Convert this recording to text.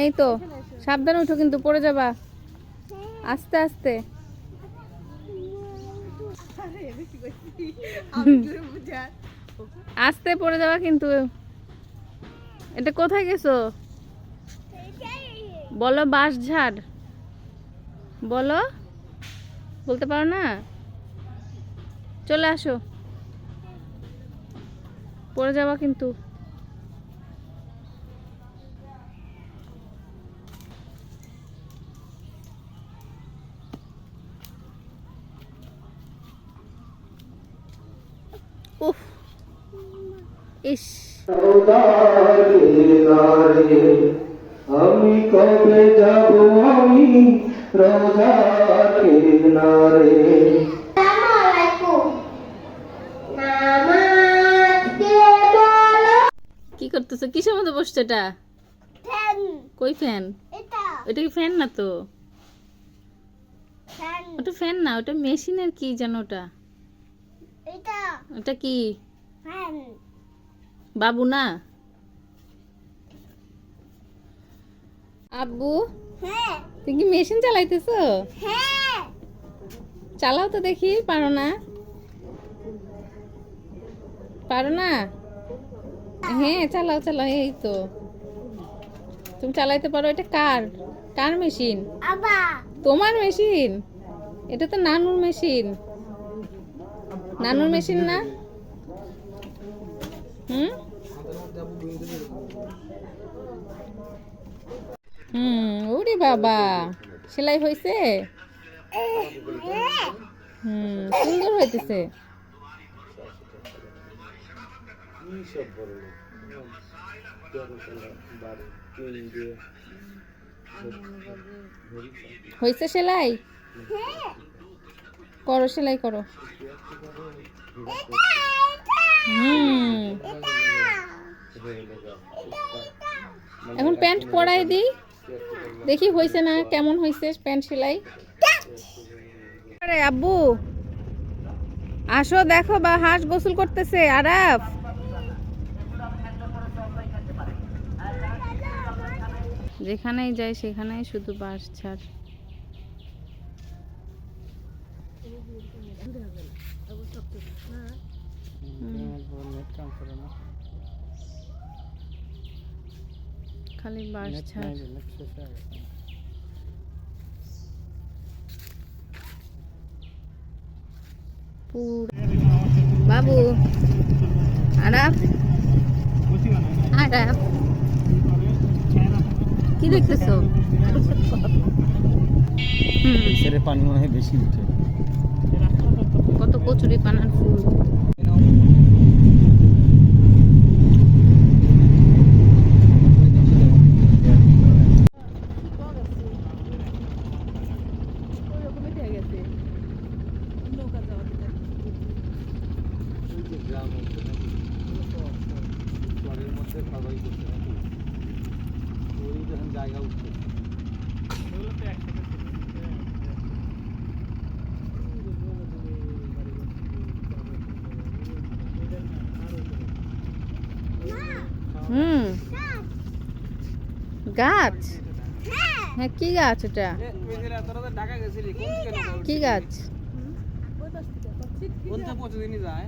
এই তো সাবধানে উঠো কিন্তু পড়ে যাবা। আস্তে আস্তে। আস্তে পড়ে যাওয়া কিন্তু। এটা কোথায় গেছো? বলো বাঁশ ঝাড় বলো। বলতে পারো না? চলে আসো। পড়ে যাওয়া কিন্তু। ইস। আমি কবে যাব আমি কিনারে? কি করতেছো? কিসের মধ্যে বসছে এটা? কই ফ্যান? ওটা কি ফ্যান না তো? ওটা ফ্যান না ওটা মেশিনের কি জানো ওটা? ওটা কি? বাবু না? আব্বু? হ্যাঁ। তুমি কি মেশিন চালাইতেছো? চালাও তো দেখি পারো না? পারো না? হ্যাঁ চালাও চালাও এই তো। তুমি চালাইতে পারো এটা কার? কার মেশিন? তোমার মেশিন? এটা তো নানুর মেশিন। নানুর মেশিন না? হুম হুম ওরে বাবা। সেলাই হয়েছে হুম সুন্দর হইতেছে। হয়েছে সেলাই? করো সেলাই করো। হুম। এখন প্যান্ট পরাই দিই। দেখি হয়েছে না কেমন হয়েছে প্যান্ট সেলাই। আরে আব্বু আসো দেখো বা হাঁস গোসল করতেছে আরাফ। যেখানেই যাই সেখানেই শুধু বাস ছাড় খালি বাস ছাড় বাবু আরাফ। আরাফ। কি দেখতেছো? হুম পানি মনে হয় বেশি উঠে। কত কচুরি পানার ফুল। চরের মধ্যে সবাই করছে নাকি ওই যখন জায়গা উঠছে। হুম। গাছ। হ্যাঁ কি গাছ ওটা? কি গাছ? কোন থেকে পৌঁছে দিনই যায়?